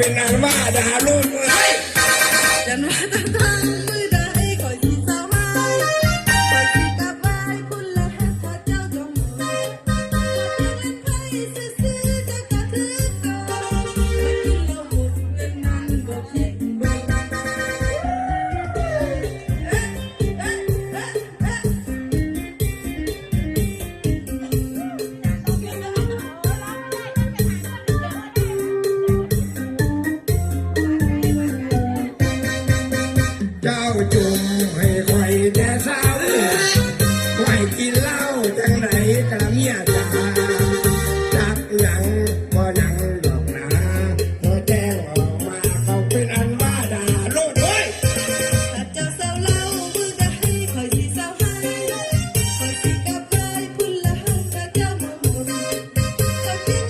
เป็นนางว่าดาลุ่น I've